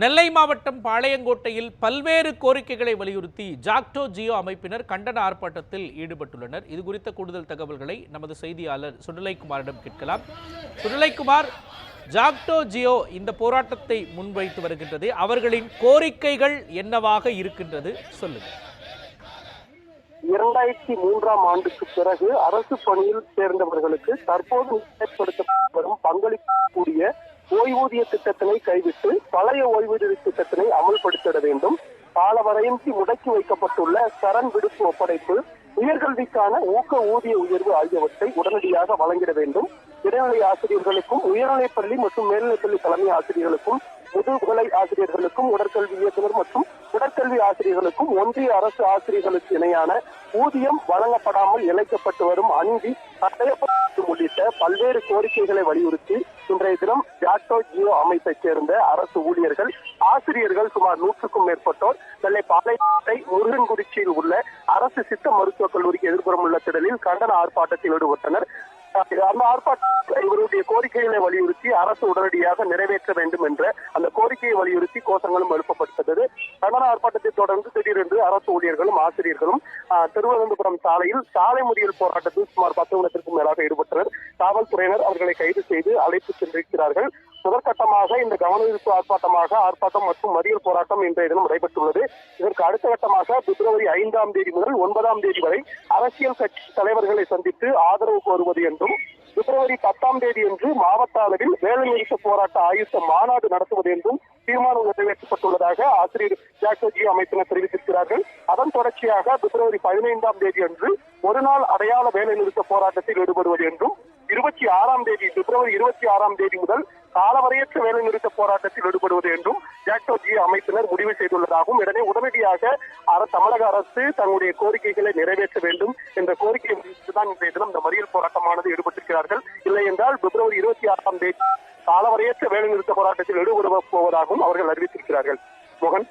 நெல்லை மாவட்டம் பாளையங்கோட்டையில் பல்வேறு கோரிக்கைகளை வலியுறுத்தி ஜாக்டோ ஜியோ அமைப்பினர் கண்டன ஆர்ப்பாட்டத்தில் ஈடுபட்டுள்ளனர். இது குறித்த கூடுதல் தகவல்களை நமது செய்தியாளர் சுடலைக்குமாரிடம் கேட்கலாம். சுடலைக்குமார் ஜாக்டோ ஜியோ இந்த போராட்டத்தை முன்வைத்து வருகின்றது. அவர்களின் கோரிக்கைகள் என்னவாக இருக்கின்றது? சொல்லுங்கள் இரண்டாயிரத்தி மூன்றாம் ஆண்டுக்கு பிறகு அரசு பணியில் சேர்ந்தவர்களுக்கு தற்போது ஏற்படுத்தப்பட்டு வரும் ஓய்வூதிய திட்டத்தினை கைவிட்டு பழைய ஓய்வூதிய திட்டத்தினை அமல்படுத்திட வேண்டும். காலவரையின்றி முடக்கி வைக்கப்பட்டுள்ள சரண் விடுப்பு ஒப்படைப்பு உயர்கல்விக்கான ஊக்க ஊதிய உயர்வு ஆகியவற்றை உடனடியாக வழங்கிட வேண்டும். இடைநிலை ஆசிரியர்களுக்கும் உயர்நிலைப் பள்ளி மற்றும் மேல்நிலைப்பள்ளி தலைமை ஆசிரியர்களுக்கும் முதுகலை ஆசிரியர்களுக்கும் உடற்கல்வி இயக்குநர் மற்றும் உடற்கல்வி ஆசிரியர்களுக்கும் ஒன்றிய அரசு ஆசிரியர்களுக்கு இணையான ஊதியம் வழங்கப்படாமல் இழைக்கப்பட்டு வரும் அநீதி தடையப்படும் உள்ளிட்ட பல்வேறு கோரிக்கைகளை வலியுறுத்தி இன்றைய தினம் ஜாக்டோ ஜியோ அமைப்பைச் சேர்ந்த அரசு ஊழியர்கள் ஆசிரியர்கள் சுமார் நூற்றுக்கும் மேற்பட்டோர் நெல்லை பாளையத்தை முருகன்குறிச்சியில் உள்ள அரசு சித்த மருத்துவக் கல்லூரிக்கு எதிர்ப்புறம் உள்ள திடலில் கண்டன ஆர்ப்பாட்டத்தில் ஈடுபட்டனர். அந்த ஆர்ப்பாட்டத்தில் இவருடைய கோரிக்கைகளை வலியுறுத்தி அரசு உடனடியாக நிறைவேற்ற வேண்டும் என்ற அந்த கோரிக்கையை வலியுறுத்தி கோஷங்களும் எழுப்பப்பட்டது கண்டன ஆர்ப்பாட்டத்தை தொடர்ந்து திடீரென்று அரசு ஊழியர்களும் ஆசிரியர்களும் திருவனந்தபுரம் சாலையில் சாலை முறியல் போராட்டத்தில் சுமார் பத்து நிமிடத்திற்கும் மேலாக ஈடுபட்டனர். காவல்துறையினர் அவர்களை கைது செய்து அழைத்து சென்றிருக்கிறார்கள். முதற்கட்டமாக இந்த கவனஈர்ப்பு ஆர்ப்பாட்டமாக ஆர்ப்பாட்டம் மற்றும் மறியல் போராட்டம் இன்றைய தினம் நடைபெற்றுள்ளது. இதற்கு அடுத்த கட்டமாக பிப்ரவரி ஐந்தாம் தேதி முதல் ஒன்பதாம் தேதி வரை அரசியல் கட்சி தலைவர்களை சந்தித்து ஆதரவு கோருவது என்றும் பிப்ரவரி பத்தாம் தேதி என்று மாவட்ட அளவில் வேலைநிறுத்த போராட்ட ஆயுத்த மாநாடு நடத்துவது என்றும் தீர்மானம் நிறைவேற்றப்பட்டுள்ளதாக ஆசிரியர் ஜாக்கோஜி அமைப்பினர் தெரிவித்திருக்கிறார்கள். அதன் தொடர்ச்சியாக பிப்ரவரி பதினைந்தாம் தேதி அன்று ஒரு நாள் அடையாள வேலைநிறுத்த போராட்டத்தில் ஈடுபடுவது என்றும் இருபத்தி ஆறாம் தேதி பிப்ரவரி இருபத்தி ஆறாம் தேதி முதல் காலவரையற்ற வேலை நிறுத்த போராட்டத்தில் ஈடுபடுவது என்றும் ஜாக்டோஜி அமைப்பினர் முடிவு செய்துள்ளதாகவும் உடனே உடனடியாக தமிழக அரசு தங்களுடைய கோரிக்கைகளை நிறைவேற்ற வேண்டும் என்ற கோரிக்கை தான் இன்றைய தினம் இந்த மறியல் போராட்டமானது ஈடுபட்டிருக்கிறார்கள். இல்லை என்றால் பிப்ரவரி இருபத்தி ஆறாம் தேதி காலவரையற்ற வேலைநிறுத்த போராட்டத்தில் ஈடுபட போவதாகவும் அவர்கள் அறிவித்திருக்கிறார்கள். மோகன்?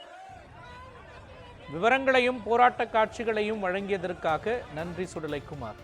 விவரங்களையும் போராட்ட காட்சிகளையும் வழங்கியதற்காக நன்றி சுடலைக்குமார்.